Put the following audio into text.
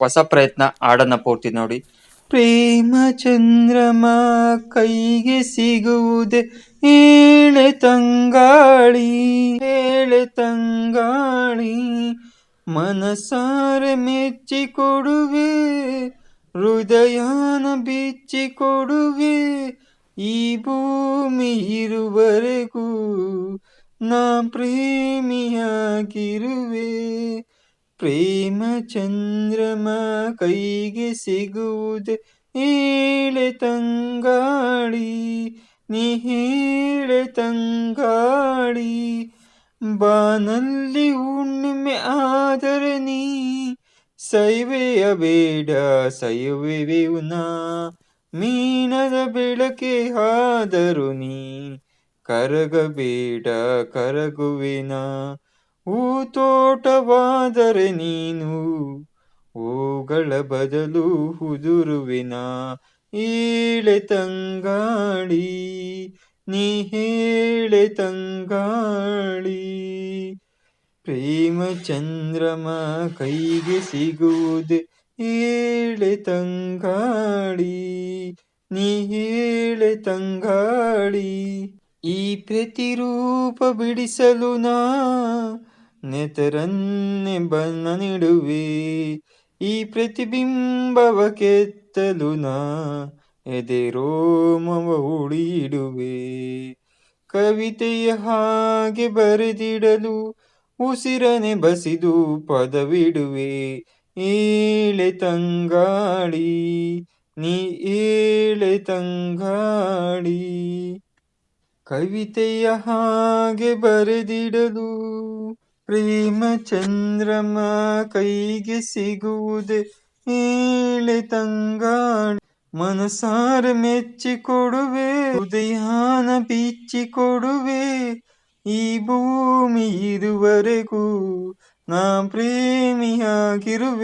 ಹೊಸ ಪ್ರಯತ್ನ ಹಾಡನ್ನ ಪೂರ್ತಿ ನೋಡಿ. ಪ್ರೇಮ ಚಂದ್ರಮ ಕೈಗೆ ಸಿಗುವುದೇ ಏಳೆ ತಂಗಾಳಿ ಏಳೆ ತಂಗಾಳಿ, ಮನಸಾರೆ ಮೆಚ್ಚಿ ಕೊಡುವೆ ಹೃದಯನ ಬಿಚ್ಚಿ ಕೊಡುವೆ ಈ ಭೂಮಿ ಇರುವರೆಗೂ ನಾ ಪ್ರೇಮಿಯಾಗಿರುವೆ. ಪ್ರೇಮ ಚಂದ್ರಮ ಕೈಗೆ ಸಿಗುವುದೇ ಏಳೆ ತಂಗಾಳಿ, ನೀ ಹೇಳೆ ತಂಗಾಳಿ. ಬಾನಲ್ಲಿ ಹುಣ್ಣಿಮೆ ಆದರೆ ನೀ ಸೈವೆಯ ಬೇಡ ನಾ ಮೀನದ ಬೆಳಕೆ ಆದರು ನೀ ಕರಗಬೇಡ, ಕರಗುವಿನ. ಹೂತೋಟವಾದರೆ ನೀನು ಓಗಳ ಬದಲು ಹುದುರುವಿನ ಈಳೆ ತಂಗಾಳಿ, ನೀ ಹೇಳೆ ತಂಗಾಳಿ. ಪ್ರೇಮ ಚಂದ್ರಮ ಕೈಗೆ ಸಿಗುವುದೇ ಏಳೆ ತಂಗಾಳಿ, ನೀ ಹೇಳೆ ತಂಗಾಳಿ. ಈ ಪ್ರತಿರೂಪ ಬಿಡಿಸಲು ನಾ ನೆತರನ್ನೇ ನೀಡುವೆ. ಈ ಪ್ರತಿಬಿಂಬವ ಕೆತ್ತಲು ನಾ ಎದೆ ಉಳಿಡುವೆ ಕವಿತೆಯ ಹಾಗೆ ಬರೆದಿಡಲು ಉಸಿರನೆ ಬಸಿದು ಪದವಿಡುವೆ. ಏಳೆ ತಂಗಾಳಿ, ನೀ ಏಳೆ ತಂಗಾಳಿ. ಕವಿತೆಯ ಹಾಗೆ ಬರೆದಿಡಲು ಪ್ರೇಮ ಚಂದ್ರಮ ಕೈಗೆ ಸಿಗುವುದೇ ಏಳೆ ತಂಗಾಣಿ. ಮನಸಾರ ಮೆಚ್ಚಿ ಕೊಡುವೆ ಹೃದಯನ ಬಿಚ್ಚಿ ಕೊಡುವೆ. ಈ ಭೂಮಿ ಇರುವರೆಗೂ ನಾ ಪ್ರೇಮಿಯಾಗಿರುವೆ.